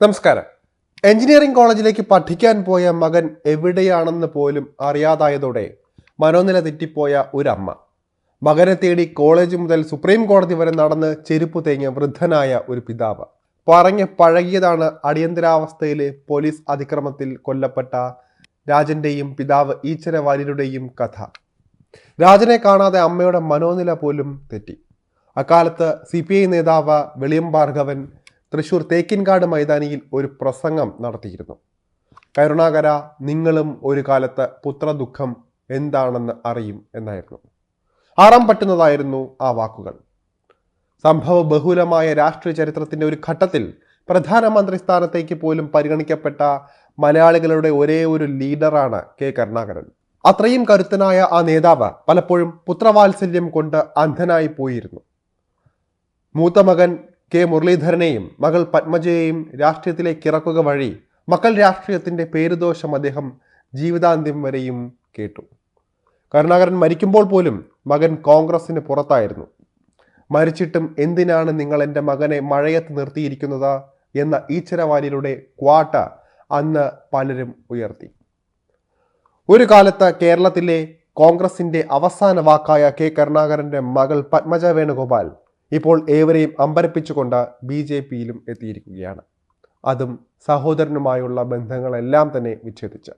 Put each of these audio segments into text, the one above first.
നമസ്കാരം. എഞ്ചിനീയറിംഗ് കോളേജിലേക്ക് പഠിക്കാൻ പോയ മകൻ എവിടെയാണെന്ന് പോലും അറിയാതായതോടെ മനോനില തെറ്റിപ്പോയ ഒരമ്മ. മകനെ തേടി കോളേജ് മുതൽ സുപ്രീം കോടതി വരെ നടന്ന് ചെരുപ്പ് തേങ്ങിയ വൃദ്ധനായ ഒരു പിതാവ്. പറഞ്ഞ് പഴകിയതാണ് അടിയന്തരാവസ്ഥയിലെ പോലീസ് അതിക്രമത്തിൽ കൊല്ലപ്പെട്ട രാജന്റെയും പിതാവ് ഈച്ചര വാര്യരുടെയും കഥ. രാജനെ കാണാതെ അമ്മയുടെ മനോനില പോലും തെറ്റി. അക്കാലത്ത് സി പി ഐ നേതാവ് വെളിയം ഭാർഗവൻ തൃശൂർ തേക്കിൻകാട് മൈതാനിയിൽ ഒരു പ്രസംഗം നടത്തിയിരുന്നു. കരുണാകര നിങ്ങളും ഒരു കാലത്ത് പുത്രദുഃഖം എന്താണെന്ന് അറിയും എന്നായിരുന്നു. ആറാം പറ്റുന്നതായിരുന്നു ആ വാക്കുകൾ. സംഭവ ബഹുലമായ രാഷ്ട്രീയ ചരിത്രത്തിന്റെ ഒരു ഘട്ടത്തിൽ പ്രധാനമന്ത്രി സ്ഥാനത്തേക്ക് പോലും പരിഗണിക്കപ്പെട്ട മലയാളികളുടെ ഒരേ ഒരു ലീഡറാണ് കെ കരുണാകരൻ. അത്രയും കരുത്തനായ ആ നേതാവ് പലപ്പോഴും പുത്രവാത്സല്യം കൊണ്ട് അന്ധനായി പോയിരുന്നു. മൂത്ത മകൻ കെ മുരളീധരനെയും മകൾ പത്മജയെയും രാഷ്ട്രീയത്തിലേക്ക് ഇറക്കുക വഴി മക്കൾ രാഷ്ട്രീയത്തിന്റെ പേരുദോഷം അദ്ദേഹം ജീവിതാന്ത്യം വരെയും കേട്ടു. കരുണാകരൻ മരിക്കുമ്പോൾ പോലും മകൻ കോൺഗ്രസിന് പുറത്തായിരുന്നു. മരിച്ചിട്ടും എന്തിനാണ് നിങ്ങൾ എന്റെ മകനെ മഴയത്ത് നിർത്തിയിരിക്കുന്നത് എന്ന ഈച്ചരവാലിയുടെ ക്വാട്ട അന്ന് പലരും ഉയർത്തി. ഒരു കാലത്ത് കേരളത്തിലെ കോൺഗ്രസിന്റെ അവസാന വാക്കായ കെ കരുണാകരന്റെ മകൾ പത്മജ വേണുഗോപാൽ ഇപ്പോൾ ഏവരെയും അമ്പരപ്പിച്ചുകൊണ്ട് ബി ജെ പിയിലും എത്തിയിരിക്കുകയാണ്. അതും സഹോദരനുമായുള്ള ബന്ധങ്ങളെല്ലാം തന്നെ വിച്ഛേദിച്ച്.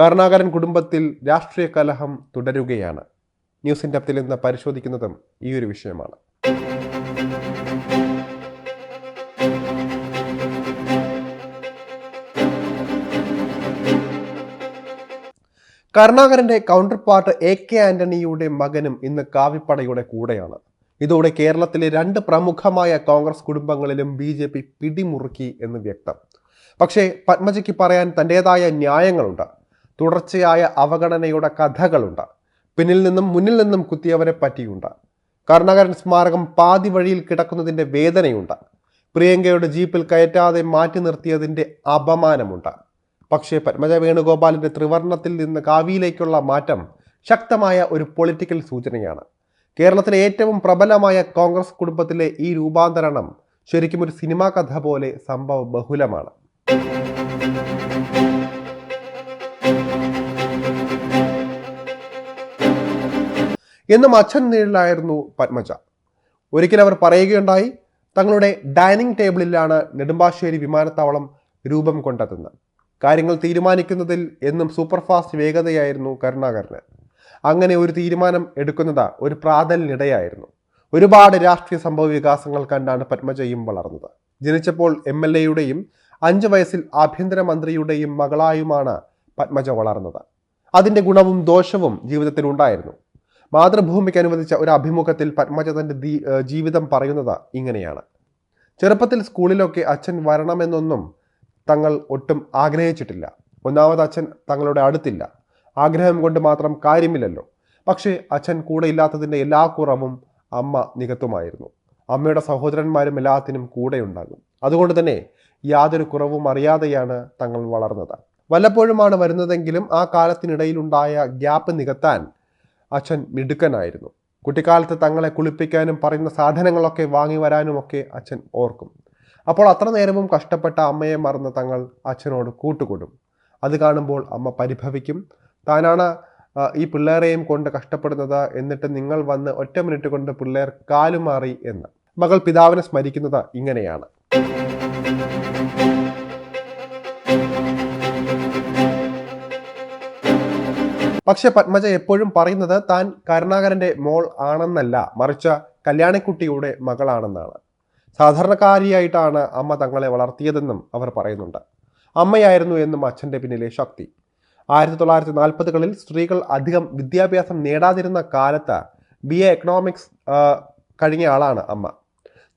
കരുണാകരൻ കുടുംബത്തിൽ രാഷ്ട്രീയ കലഹം തുടരുകയാണ്. ന്യൂസ് ഇൻഡപ്തിൽ നിന്ന് പരിശോധിക്കുന്നതും ഈ ഒരു വിഷയമാണ്. കരുണാകരന്റെ കൗണ്ടർ പാർട്ട് എ കെ ആന്റണിയുടെ മകനും ഇന്ന് കാവിപ്പടയുടെ കൂടെയാണ്. ഇതോടെ കേരളത്തിലെ രണ്ട് പ്രമുഖമായ കോൺഗ്രസ് കുടുംബങ്ങളിലും ബി ജെ പി പിടിമുറുക്കി എന്ന് വ്യക്തം. പക്ഷേ പത്മജയ്ക്ക് പറയാൻ തന്റെതായ ന്യായങ്ങളുണ്ട്. തുടർച്ചയായ അവഗണനയുടെ കഥകളുണ്ട്. പിന്നിൽ നിന്നും മുന്നിൽ നിന്നും കുത്തിയവരെ പറ്റിയുണ്ട്. കരുണാകരൻ സ്മാരകം പാതി വഴിയിൽ കിടക്കുന്നതിന്റെ വേദനയുണ്ട്. പ്രിയങ്കയുടെ ജീപ്പിൽ കയറ്റാതെ മാറ്റി നിർത്തിയതിന്റെ അപമാനമുണ്ട്. പക്ഷേ പത്മജ വേണുഗോപാലിന്റെ ത്രിവർണത്തിൽ നിന്ന് കാവിയിലേക്കുള്ള മാറ്റം ശക്തമായ ഒരു പൊളിറ്റിക്കൽ സൂചനയാണ്. കേരളത്തിലെ ഏറ്റവും പ്രബലമായ കോൺഗ്രസ് കുടുംബത്തിലെ ഈ രൂപാന്തരണം ശരിക്കും ഒരു സിനിമാ കഥ പോലെ സംഭവ ബഹുലമാണ്. എന്നും അച്ഛൻ നീളിലായിരുന്നു പത്മജ. ഒരിക്കൽ അവർ പറയുകയുണ്ടായി തങ്ങളുടെ ഡൈനിങ് ടേബിളിലാണ് നെടുമ്പാശ്ശേരി വിമാനത്താവളം രൂപം കൊണ്ടതെന്ന് കാര്യങ്ങൾ തീരുമാനിക്കുന്നതിൽ എന്നും സൂപ്പർഫാസ്റ്റ് വേഗതയായിരുന്നു കരുണാകരന്. അങ്ങനെ ഒരു തീരുമാനം എടുക്കുന്നത് ഒരു പ്രാതലിനിടയായിരുന്നു. ഒരുപാട് രാഷ്ട്രീയ സംഭവ വികാസങ്ങൾ കണ്ടാണ് പത്മജയും വളർന്നത്. ജനിച്ചപ്പോൾ എം എൽ എയുടെയും അഞ്ച് വയസ്സിൽ ആഭ്യന്തരമന്ത്രിയുടെയും മകളായുമാണ് പത്മജ വളർന്നത്. അതിന്റെ ഗുണവും ദോഷവും ജീവിതത്തിൽ ഉണ്ടായിരുന്നു മാതൃഭൂമിക്ക് അനുവദിച്ച ഒരു അഭിമുഖത്തിൽ പത്മജ തന്റെ ജീവിതം പറയുന്നത് ഇങ്ങനെയാണ്. ചെറുപ്പത്തിൽ സ്കൂളിലൊക്കെ അച്ഛൻ വരണമെന്നൊന്നും തങ്ങൾ ഒട്ടും ആഗ്രഹിച്ചിട്ടില്ല. ഒന്നാമത് അച്ഛൻ തങ്ങളുടെ അടുത്തില്ല. ആഗ്രഹം കൊണ്ട് മാത്രം കാര്യമില്ലല്ലോ. പക്ഷേ അച്ഛൻ കൂടെ ഇല്ലാത്തതിന്റെ എല്ലാ കുറവും അമ്മ നികത്തുമായിരുന്നു. അമ്മയുടെ സഹോദരന്മാരും എല്ലാത്തിനും കൂടെയുണ്ടാകും. അതുകൊണ്ട് തന്നെ യാതൊരു കുറവും അറിയാതെയാണ് തങ്ങൾ വളർന്നത്. വല്ലപ്പോഴുമാണ് വരുന്നതെങ്കിലും ആ കാലത്തിനിടയിലുണ്ടായ ഗ്യാപ്പ് നികത്താൻ അച്ഛൻ മിടുക്കനായിരുന്നു. കുട്ടിക്കാലത്ത് തങ്ങളെ കുളിപ്പിക്കാനും പറയുന്ന സാധനങ്ങളൊക്കെ വാങ്ങി വരാനുമൊക്കെ അച്ഛൻ ഓർക്കും. അപ്പോൾ അത്ര നേരവും കഷ്ടപ്പെട്ട അമ്മയെ മറന്ന് തങ്ങൾ അച്ഛനോട് കൂട്ടുകൂടും. അത് കാണുമ്പോൾ അമ്മ പരിഭവിക്കും. താനാണ് ഈ പിള്ളേരെയും കൊണ്ട് കഷ്ടപ്പെടുന്നത് എന്നിട്ട് നിങ്ങൾ വന്ന് ഒറ്റ മിനിറ്റ് കൊണ്ട് പിള്ളേർ കാലുമാറി എന്ന്. മകൾ പിതാവിനെ സ്മരിക്കുന്നത് ഇങ്ങനെയാണ്. പക്ഷെ പത്മജ എപ്പോഴും പറയുന്നത് താൻ കരുണാകരന്റെ മോൾ ആണെന്നല്ല മറിച്ച് കല്യാണിക്കുട്ടിയുടെ മകളാണെന്നാണ്. സാധാരണക്കാരിയായിട്ടാണ് അമ്മ തങ്ങളെ വളർത്തിയതെന്നും അവർ പറയുന്നുണ്ട്. അമ്മയായിരുന്നു എന്നും അച്ഛന്റെ പിന്നിലെ ശക്തി. ആയിരത്തി തൊള്ളായിരത്തി നാൽപ്പതുകളിൽ സ്ത്രീകൾ അധികം വിദ്യാഭ്യാസം നേടാതിരുന്ന കാലത്ത് ബി എ എക്കണോമിക്സ് കഴിഞ്ഞ ആളാണ് അമ്മ.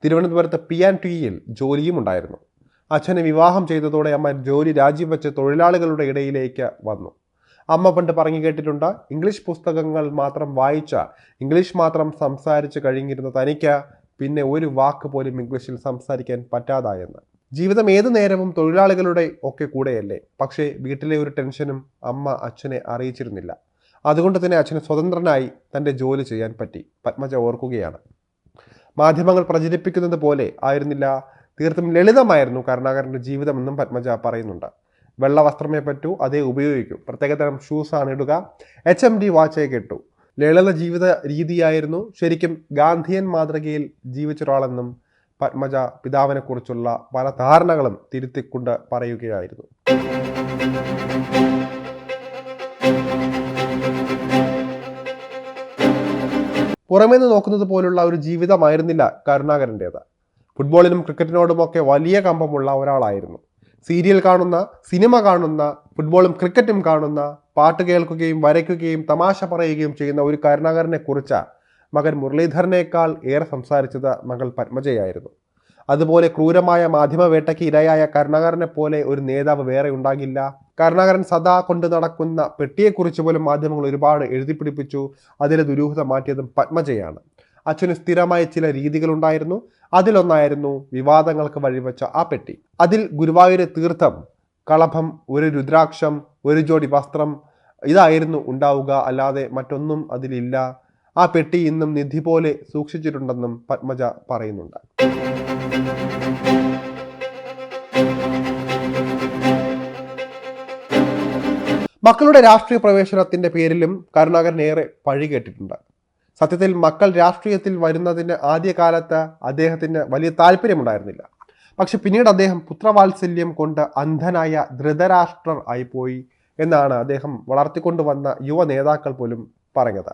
തിരുവനന്തപുരത്ത് പി ആൻഡ് ടിയിൽ ജോലിയും ഉണ്ടായിരുന്നു. അച്ഛനെ വിവാഹം ചെയ്തതോടെ അമ്മ ജോലി രാജിവെച്ച് തൊഴിലാളികളുടെ ഇടയിലേക്ക് വന്നു. അമ്മ പണ്ട് പറഞ്ഞു കേട്ടിട്ടുണ്ട് ഇംഗ്ലീഷ് പുസ്തകങ്ങൾ മാത്രം വായിച്ച ഇംഗ്ലീഷ് മാത്രം സംസാരിച്ച് കഴിഞ്ഞിരുന്ന തനിക്ക് പിന്നെ ഒരു വാക്ക് പോലും ഇംഗ്ലീഷിൽ സംസാരിക്കാൻ പറ്റാതായെന്ന്. ജീവിതം ഏതു നേരവും തൊഴിലാളികളുടെ ഒക്കെ കൂടെയല്ലേ? പക്ഷേ വീട്ടിലെ ഒരു ടെൻഷനും അമ്മ അച്ഛനെ അറിയിച്ചിരുന്നില്ല. അതുകൊണ്ട് തന്നെ അച്ഛന് സ്വതന്ത്രനായി തന്റെ ജോലി ചെയ്യാൻ പറ്റി. പത്മജ ഓർക്കുകയാണ്. മാധ്യമങ്ങൾ പ്രചരിപ്പിക്കുന്നത് പോലെ ആയിരുന്നില്ല. തീർത്തും ലളിതമായിരുന്നു കരുണാകരന്റെ ജീവിതമെന്നും പത്മജ പറയുന്നുണ്ട്. വെള്ള വസ്ത്രമേ പറ്റൂ അതേ ഉപയോഗിക്കൂ. പ്രത്യേകതരം ഷൂസാണ് ഇടുക. എച്ച് എം ഡി വാച്ചേ കെട്ടു ലളിത ജീവിത രീതിയായിരുന്നു. ശരിക്കും ഗാന്ധിയൻ മാതൃകയിൽ ജീവിച്ചൊരാളെന്നും പത്മജ പിതാവിനെക്കുറിച്ചുള്ള പല ധാരണകളും തിരുത്തിക്കൊണ്ട് പറയുകയായിരുന്നു. പുറമേ നിന്ന് നോക്കുന്നത് പോലുള്ള ഒരു ജീവിതമായിരുന്നില്ല കരുണാകരന്റേത്. ഫുട്ബോളിനും ക്രിക്കറ്റിനോടുമൊക്കെ വലിയ കമ്പമുള്ള ഒരാളായിരുന്നു. സീരിയൽ കാണുന്ന സിനിമ കാണുന്ന ഫുട്ബോളും ക്രിക്കറ്റും കാണുന്ന പാട്ട് കേൾക്കുകയും വരയ്ക്കുകയും തമാശ പറയുകയും ചെയ്യുന്ന ഒരു കരുണാകരനെ കുറിച്ച് മകൻ മുരളീധരനേക്കാൾ ഏറെ സംസാരിച്ചത് മകൾ പത്മജയായിരുന്നു. അതുപോലെ ക്രൂരമായ മാധ്യമവേട്ടയ്ക്ക് ഇരയായ കരുണാകരനെ പോലെ ഒരു നേതാവ് വേറെ ഉണ്ടാകില്ല. കരുണാകരൻ സദാ കൊണ്ടു നടക്കുന്ന പെട്ടിയെക്കുറിച്ച് പോലും മാധ്യമങ്ങൾ ഒരുപാട് എഴുതി പിടിപ്പിച്ചു. അതിലെ ദുരൂഹത മാറ്റിയതും പത്മജയാണ്. അച്ഛന് സ്ഥിരമായ ചില രീതികളുണ്ടായിരുന്നു. അതിലൊന്നായിരുന്നു വിവാദങ്ങൾക്ക് വഴിവെച്ച ആ പെട്ടി. അതിൽ ഗുരുവായൂർ തീർത്ഥം കളഭം ഒരു രുദ്രാക്ഷം ഒരു ജോഡി വസ്ത്രം ഇതായിരുന്നു ഉണ്ടാവുക. അല്ലാതെ മറ്റൊന്നും അതിലില്ല. ആ പെട്ടി ഇന്നും നിധി പോലെ സൂക്ഷിച്ചിട്ടുണ്ടെന്നും പത്മജ പറയുന്നുണ്ട്. മക്കളുടെ രാഷ്ട്രീയ പ്രവേശനത്തിന്റെ പേരിലും കരുണാകരൻ ഏറെ പഴി കേട്ടിട്ടുണ്ട്. സത്യത്തിൽ മക്കൾ രാഷ്ട്രീയത്തിൽ വരുന്നതിന് ആദ്യകാലത്ത് അദ്ദേഹത്തിന് വലിയ താല്പര്യമുണ്ടായിരുന്നില്ല. പക്ഷെ പിന്നീട് അദ്ദേഹം പുത്രവാത്സല്യം കൊണ്ട് അന്ധനായ ധൃതരാഷ്ട്രർ ആയിപ്പോയി എന്നാണ് അദ്ദേഹം വളർത്തിക്കൊണ്ടുവന്ന യുവ നേതാക്കൾ പോലും പറഞ്ഞത്.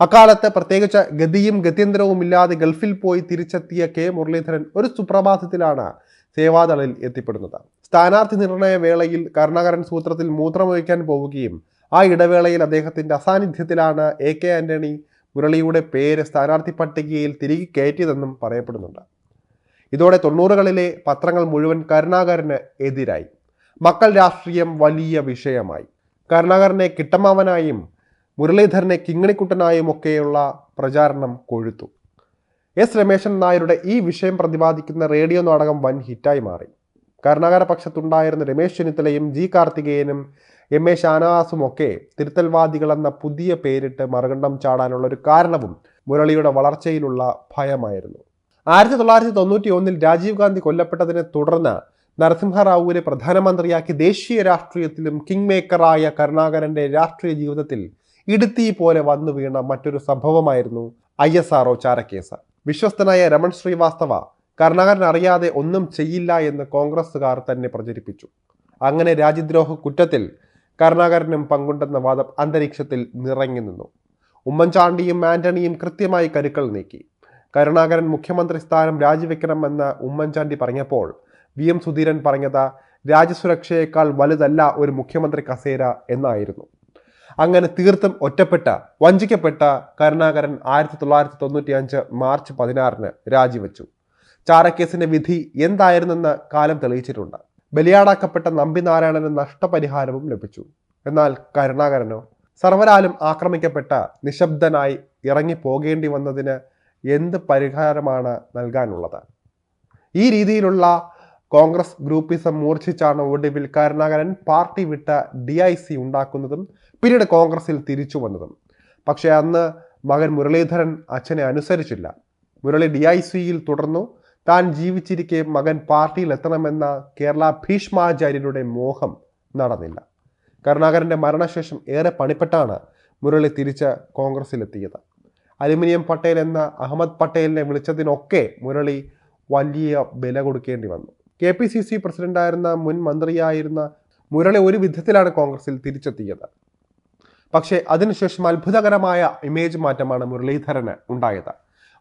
അക്കാലത്ത് പ്രത്യേകിച്ച് ഗതിയും ഗത്യന്തരവും ഇല്ലാതെ ഗൾഫിൽ പോയി തിരിച്ചെത്തിയ കെ മുരളീധരൻ ഒരു സുപ്രഭാതത്തിലാണ് സേവാദളിൽ എത്തിപ്പെടുന്നത്. സ്ഥാനാർത്ഥി നിർണയ വേളയിൽ കരുണാകരൻ സൂത്രത്തിൽ മൂത്രമൊഴിക്കാൻ പോവുകയും ആ ഇടവേളയിൽ അദ്ദേഹത്തിന്റെ അസാന്നിധ്യത്തിലാണ് എ കെ ആന്റണി മുരളിയുടെ പേര് സ്ഥാനാർത്ഥി പട്ടികയിൽ തിരികെ കയറ്റിയതെന്നും പറയപ്പെടുന്നുണ്ട്. ഇതോടെ തൊണ്ണൂറുകളിലെ പത്രങ്ങൾ മുഴുവൻ കരുണാകരന് എതിരായി. മക്കൾ രാഷ്ട്രീയം വലിയ വിഷയമായി. കരുണാകരനെ കിട്ടമാവനായും മുരളീധരനെ കിങ്ങിണിക്കുട്ടനായും ഒക്കെയുള്ള പ്രചാരണം കൊഴുത്തു. എസ് രമേശൻ നായരുടെ ഈ വിഷയം പ്രതിപാദിക്കുന്ന റേഡിയോ നാടകം വൻ ഹിറ്റായി മാറി. കരുണാകര പക്ഷത്തുണ്ടായിരുന്ന രമേശ് ചെന്നിത്തലയും ജി കാർത്തികേയനും എം എ ഷാനവാസും ഒക്കെ തിരുത്തൽവാദികളെന്ന പുതിയ പേരിട്ട് മറുകണ്ഠം ചാടാനുള്ള ഒരു കാരണവും മുരളിയുടെ വളർച്ചയിലുള്ള ഭയമായിരുന്നു. ആയിരത്തി തൊള്ളായിരത്തി തൊണ്ണൂറ്റി ഒന്നിൽ രാജീവ് ഗാന്ധി കൊല്ലപ്പെട്ടതിനെ തുടർന്ന് നരസിംഹറാവുവിനെ പ്രധാനമന്ത്രിയാക്കി ദേശീയ രാഷ്ട്രീയത്തിലും കിങ് മേക്കറായ കരുണാകരന്റെ രാഷ്ട്രീയ ജീവിതത്തിൽ ഇടുത്തി പോലെ വന്നു വീണ മറ്റൊരു സംഭവമായിരുന്നു ഐ എസ് ആർ ചാരക്കേസ്. വിശ്വസ്തനായ രമൺ ശ്രീവാസ്തവ കരുണാകരൻ അറിയാതെ ഒന്നും ചെയ്യില്ല എന്ന് കോൺഗ്രസ്സുകാർ തന്നെ പ്രചരിപ്പിച്ചു. അങ്ങനെ രാജ്യദ്രോഹ കുറ്റത്തിൽ കരുണാകരനും പങ്കുണ്ടെന്ന വാദം അന്തരീക്ഷത്തിൽ നിറങ്ങി നിന്നു. ഉമ്മൻചാണ്ടിയും ആന്റണിയും കൃത്യമായി കരുക്കൾ നീക്കി. കരുണാകരൻ മുഖ്യമന്ത്രി സ്ഥാനം രാജിവെക്കണമെന്ന് ഉമ്മൻചാണ്ടി പറഞ്ഞപ്പോൾ വി എം സുധീരൻ പറഞ്ഞത് രാജ്യസുരക്ഷയേക്കാൾ വലുതല്ല ഒരു മുഖ്യമന്ത്രി കസേര എന്നായിരുന്നു. അങ്ങനെ തീർത്തും ഒറ്റപ്പെട്ട വഞ്ചിക്കപ്പെട്ട കരുണാകരൻ ആയിരത്തി തൊള്ളായിരത്തി തൊണ്ണൂറ്റി അഞ്ച് മാർച്ച് പതിനാറിന് രാജിവെച്ചു. ചാരക്കേസിന്റെ വിധി എന്തായിരുന്നെന്ന് കാലം തെളിയിച്ചിട്ടുണ്ട്. ബലിയാടാക്കപ്പെട്ട നമ്പിനാരായണന് നഷ്ടപരിഹാരവും ലഭിച്ചു. എന്നാൽ കരുണാകരനോ? സർവരാലും ആക്രമിക്കപ്പെട്ട നിശബ്ദനായി ഇറങ്ങി പോകേണ്ടി വന്നതിന് എന്ത് പരിഹാരമാണ് നൽകാനുള്ളത്? ഈ രീതിയിലുള്ള കോൺഗ്രസ് ഗ്രൂപ്പിസം മൂർച്ഛിച്ചാണ് ഒടുവിൽ കരുണാകരൻ പാർട്ടി വിട്ട ഡി ഐ സി ഉണ്ടാക്കുന്നതും പിന്നീട് കോൺഗ്രസിൽ തിരിച്ചു വന്നതും. പക്ഷേ അന്ന് മകൻ മുരളീധരൻ അച്ഛനെ അനുസരിച്ചില്ല. മുരളി ഡി ഐ സിയിൽ തുടർന്നു. താൻ ജീവിച്ചിരിക്കെ മകൻ പാർട്ടിയിൽ എത്തണമെന്ന കേരള ഭീഷ്മാചാര്യരുടെ മോഹം നടന്നില്ല. കരുണാകരന്റെ മരണശേഷം ഏറെ പണിപ്പെട്ടാണ് മുരളി തിരിച്ച് കോൺഗ്രസിലെത്തിയത്. അലുമിനിയം പട്ടേൽ എന്ന അഹമ്മദ് പട്ടേലിനെ വിളിച്ചതിനൊക്കെ മുരളി വലിയ വില കൊടുക്കേണ്ടി വന്നു. കെ പി സി സി പ്രസിഡന്റായിരുന്ന മുൻ മന്ത്രിയായിരുന്ന മുരളി ഒരു വിധത്തിലാണ് കോൺഗ്രസിൽ തിരിച്ചെത്തിയത്. പക്ഷേ അതിനുശേഷം അത്ഭുതകരമായ ഇമേജ് മാറ്റമാണ് മുരളീധരന് ഉണ്ടായത്.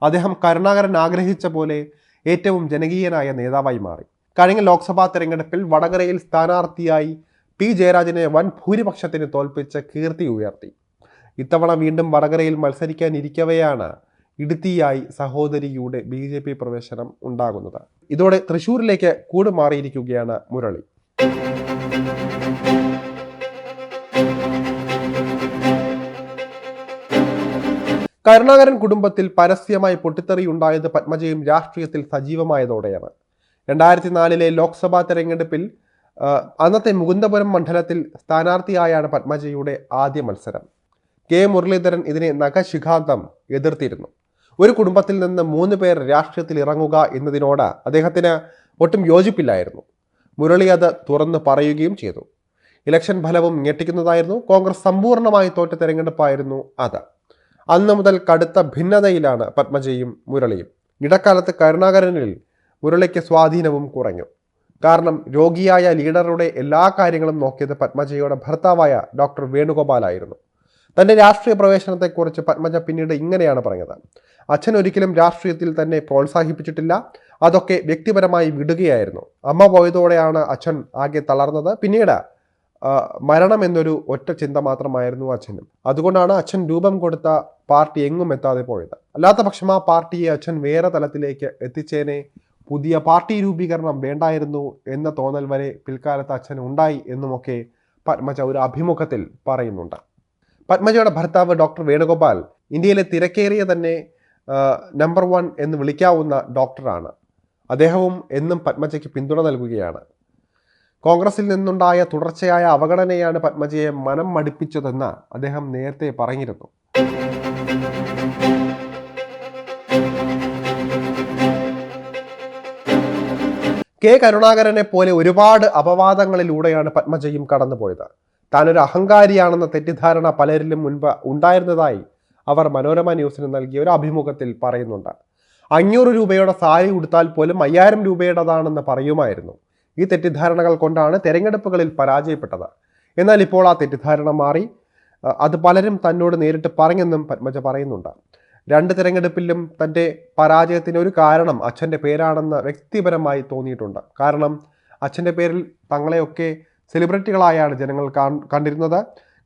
അദ്ദേഹം കരുണാകരൻ ആഗ്രഹിച്ച പോലെ ഏറ്റവും ജനകീയനായ നേതാവായി മാറി. കഴിഞ്ഞ ലോക്സഭാ തെരഞ്ഞെടുപ്പിൽ വടകരയിൽ സ്ഥാനാർത്ഥിയായി പി ജയരാജനെ വൻ ഭൂരിപക്ഷത്തിന് തോൽപ്പിച്ച് കീർത്തി ഉയർത്തി. ഇത്തവണ വീണ്ടും വടകരയിൽ മത്സരിക്കാനിരിക്കവെയാണ് ഇടുത്തിയായി സഹോദരിയുടെ ബി ജെ പി പ്രവേശനം ഉണ്ടാകുന്നത്. ഇതോടെ തൃശൂരിലേക്ക് കൂടുമാറിയിരിക്കുകയാണ് മുരളി. കരുണാകരൻ കുടുംബത്തിൽ പരസ്യമായി പൊട്ടിത്തെറി ഉണ്ടായത് പത്മജയും രാഷ്ട്രീയത്തിൽ സജീവമായതോടെയാണ്. രണ്ടായിരത്തി നാലിലെ ലോക്സഭാ തെരഞ്ഞെടുപ്പിൽ അന്നത്തെ മുകുന്ദപുരം മണ്ഡലത്തിൽ സ്ഥാനാർത്ഥിയായാണ് പത്മജയുടെ ആദ്യ മത്സരം. കെ മുരളീധരൻ ഇതിനെ നഖശിഖാന്തം എതിർത്തിരുന്നു. ഒരു കുടുംബത്തിൽ നിന്ന് മൂന്ന് പേർ രാഷ്ട്രീയത്തിൽ ഇറങ്ങുക എന്നതിനോട് അദ്ദേഹത്തിന് ഒട്ടും യോജിപ്പില്ലായിരുന്നു. മുരളി അത് തുറന്ന് പറയുകയും ചെയ്തു. ഇലക്ഷൻ ഫലവും ഞെട്ടിക്കുന്നതായിരുന്നു. കോൺഗ്രസ് സമ്പൂർണമായി തോറ്റ തെരഞ്ഞെടുപ്പായിരുന്നു അത്. അന്ന് മുതൽ കടുത്ത ഭിന്നതയിലാണ് പത്മജയും മുരളിയും. ഇടക്കാലത്ത് കരുണാകരനിൽ മുരളിക്ക് സ്വാധീനവും കുറഞ്ഞു. കാരണം രോഗിയായ ലീഡറുടെ എല്ലാ കാര്യങ്ങളും നോക്കിയത് പത്മജയുടെ ഭർത്താവായ ഡോക്ടർ വേണുഗോപാലായിരുന്നു. തന്റെ രാഷ്ട്രീയ പ്രവേശനത്തെക്കുറിച്ച് പത്മജ പിന്നീട് ഇങ്ങനെയാണ് പറഞ്ഞത്. അച്ഛൻ ഒരിക്കലും രാഷ്ട്രീയത്തിൽ തന്നെ പ്രോത്സാഹിപ്പിച്ചിട്ടില്ല. അതൊക്കെ വ്യക്തിപരമായി വിടുകയായിരുന്നു. അമ്മ പോയതോടെയാണ് അച്ഛൻ ആകെ തളർന്നത്. പിന്നീട് മരണം എന്നൊരു ഒറ്റ ചിന്ത മാത്രമായിരുന്നു അച്ഛനും. അതുകൊണ്ടാണ് അച്ഛൻ രൂപം കൊടുത്ത പാർട്ടി എങ്ങും എത്താതെ പോയത്. അല്ലാത്ത പക്ഷം ആ പാർട്ടിയെ അച്ഛൻ വേറെ തലത്തിലേക്ക് എത്തിച്ചേനെ പുതിയ പാർട്ടി രൂപീകരണം വേണ്ടായിരുന്നു എന്ന തോന്നൽ വരെ പിൽക്കാലത്ത് അച്ഛൻ ഉണ്ടായി എന്നുമൊക്കെ പത്മജ ഒരു അഭിമുഖത്തിൽ പറയുന്നുണ്ട്. പത്മജയുടെ ഭർത്താവ് ഡോക്ടർ വേണുഗോപാൽ ഇന്ത്യയിലെ തിരക്കേറിയ തന്നെ നമ്പർ വൺ എന്ന് വിളിക്കാവുന്ന ഡോക്ടറാണ്. അദ്ദേഹവും എന്നും പത്മജയ്ക്ക് പിന്തുണ നൽകുകയാണ്. കോൺഗ്രസിൽ നിന്നുണ്ടായ തുടർച്ചയായ അവഗണനയാണ് പത്മജയെ മനം മടുപ്പിച്ചതെന്ന് അദ്ദേഹം നേരത്തെ പറഞ്ഞിരുന്നു. കെ കരുണാകരനെ പോലെ ഒരുപാട് അപവാദങ്ങളിലൂടെയാണ് പത്മജയും കടന്നുപോയത്. താനൊരു അഹങ്കാരിയാണെന്ന തെറ്റിദ്ധാരണ പലരിലും മുൻപ് ഉണ്ടായിരുന്നതായി അവർ മനോരമ ന്യൂസിന് നൽകിയ ഒരു അഭിമുഖത്തിൽ പറയുന്നുണ്ട്. അഞ്ഞൂറ് രൂപയുടെ സാരി ഉടുത്താൽ പോലും അയ്യായിരം രൂപയുടേതാണെന്ന് പറയുമായിരുന്നു. ഈ തെറ്റിദ്ധാരണകൾ കൊണ്ടാണ് തെരഞ്ഞെടുപ്പുകളിൽ പരാജയപ്പെട്ടത്. എന്നാൽ ഇപ്പോൾ ആ തെറ്റിദ്ധാരണ മാറി അത് പലരും തന്നോട് നേരിട്ട് പറഞ്ഞെന്നും പത്മജ പറയുന്നുണ്ട്. രണ്ട് തിരഞ്ഞെടുപ്പിലും തന്റെ പരാജയത്തിന് ഒരു കാരണം അച്ഛന്റെ പേരാണെന്ന് വ്യക്തിപരമായി തോന്നിയിട്ടുണ്ട്. കാരണം അച്ഛന്റെ പേരിൽ തങ്ങളെയൊക്കെ സെലിബ്രിറ്റികളായാണ് ജനങ്ങൾ കണ്ടിരുന്നത്.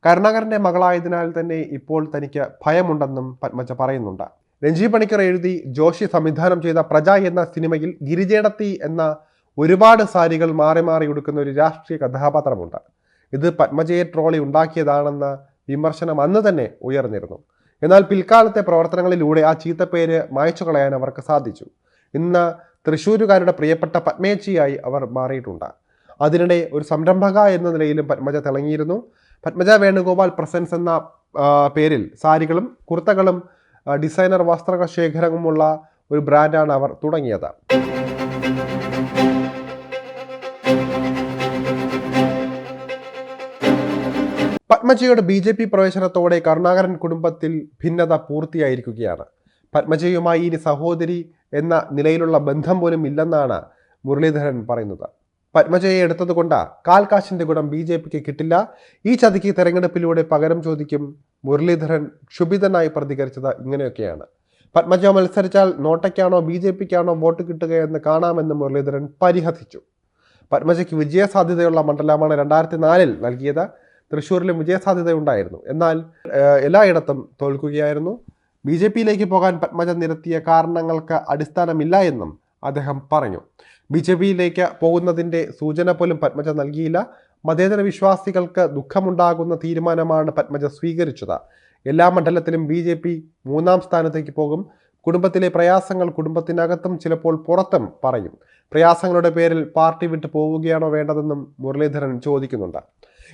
കരുണാകരന്റെ മകളായതിനാൽ തന്നെ ഇപ്പോൾ തനിക്ക് ഭയമുണ്ടെന്നും പത്മജ പറയുന്നുണ്ട്. രഞ്ജി പണിക്കർ എഴുതി ജോഷി സംവിധാനം ചെയ്ത പ്രജ എന്ന സിനിമയിൽ ഗിരിജേടത്തി എന്ന ഒരുപാട് സാരികൾ മാറി മാറി ഉടുക്കുന്ന ഒരു രാഷ്ട്രീയ കഥാപാത്രമുണ്ട്. ഇത് പത്മജയെ ട്രോളി ഉണ്ടാക്കിയതാണെന്ന വിമർശനം അന്ന് തന്നെ ഉയർന്നിരുന്നു. എന്നാൽ പിൽക്കാലത്തെ പ്രവർത്തനങ്ങളിലൂടെ ആ ചീത്തപ്പേര് മായച്ചു കളയാൻ അവർക്ക് സാധിച്ചു. ഇന്ന് തൃശ്ശൂരുകാരുടെ പ്രിയപ്പെട്ട പത്മേച്ചിയായി അവർ മാറിയിട്ടുണ്ട്. അതിനിടെ ഒരു സംരംഭക എന്ന നിലയിലും പത്മജ തിളങ്ങിയിരുന്നു. പത്മജ വേണുഗോപാൽ പ്രസൻസ് എന്ന പേരിൽ സാരികളും കുർത്തകളും ഡിസൈനർ വസ്ത്ര ശേഖരവുമുള്ള ഒരു ബ്രാൻഡാണ് അവർ തുടങ്ങിയത്. പത്മജയുടെ ബി ജെ പി പ്രവേശനത്തോടെ കരുണാകരൻ കുടുംബത്തിൽ ഭിന്നത പൂർത്തിയായിരിക്കുകയാണ്. പത്മജയുമായി ഇനി സഹോദരി എന്ന നിലയിലുള്ള ബന്ധം പോലും ഇല്ലെന്നാണ് മുരളീധരൻ പറയുന്നത്. പത്മജയെ എടുത്തതുകൊണ്ട് കൊണ്ടാ കാൽകാശിന്റെ ഗുണം ബി ജെ പിക്ക് കിട്ടില്ല. ഈ ചതിക്ക് തെരഞ്ഞെടുപ്പിലൂടെ പകരം ചോദിക്കും മുരളീധരൻ ക്ഷുഭിതനായി പ്രതികരിച്ചത് ഇങ്ങനെയൊക്കെയാണ്. പത്മജ മത്സരിച്ചാൽ നോട്ടയ്ക്കാണോ ബി ജെ പിക്കാണോ വോട്ട് കിട്ടുകയെന്ന് കാണാമെന്ന് മുരളീധരൻ പരിഹസിച്ചു. പത്മജയ്ക്ക് വിജയസാധ്യതയുള്ള മണ്ഡലമാണ് രണ്ടായിരത്തി നാലിൽ നൽകിയത്. തൃശ്ശൂരിലും വിജയസാധ്യതയുണ്ടായിരുന്നു. എന്നാൽ എല്ലായിടത്തും തോൽക്കുകയായിരുന്നു. ബി ജെ പിയിലേക്ക് പോകാൻ പത്മജ നിരത്തിയ കാരണങ്ങൾക്ക് അടിസ്ഥാനമില്ല എന്നും അദ്ദേഹം പറഞ്ഞു. ബി ജെ പിയിലേക്ക് പോകുന്നതിന്റെ സൂചന പോലും പത്മജ നൽകിയില്ല. മതേതര വിശ്വാസികൾക്ക് ദുഃഖമുണ്ടാകുന്ന തീരുമാനമാണ് പത്മജ സ്വീകരിച്ചത്. എല്ലാ മണ്ഡലത്തിലും ബി ജെ പി മൂന്നാം സ്ഥാനത്തേക്ക് പോകും. കുടുംബത്തിലെ പ്രയാസങ്ങൾ കുടുംബത്തിനകത്തും ചിലപ്പോൾ പുറത്തും പറയും. പ്രയാസങ്ങളുടെ പേരിൽ പാർട്ടി വിട്ടു പോവുകയാണോ വേണ്ടതെന്നും മുരളീധരൻ ചോദിക്കുന്നുണ്ട്.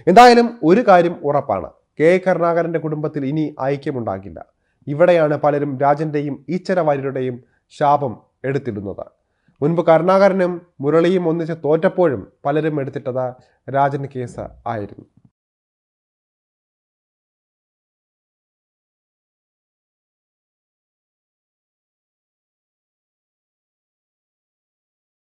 എന്തായാലും ഒരു കാര്യം ഉറപ്പാണ്. കെ കരുണാകരന്റെ കുടുംബത്തിൽ ഇനി ഐക്യമുണ്ടാകില്ല. ഇവിടെയാണ് പലരും രാജന്റെയും ഈച്ചരവാര്യരുടെയും ശാപം എടുത്തിടുന്നത്. മുൻപ് കരുണാകരനും മുരളിയും ഒന്നിച്ച് തോറ്റപ്പോഴും പലരും എടുത്തിട്ടത് രാജൻ കേസ് ആയിരുന്നു.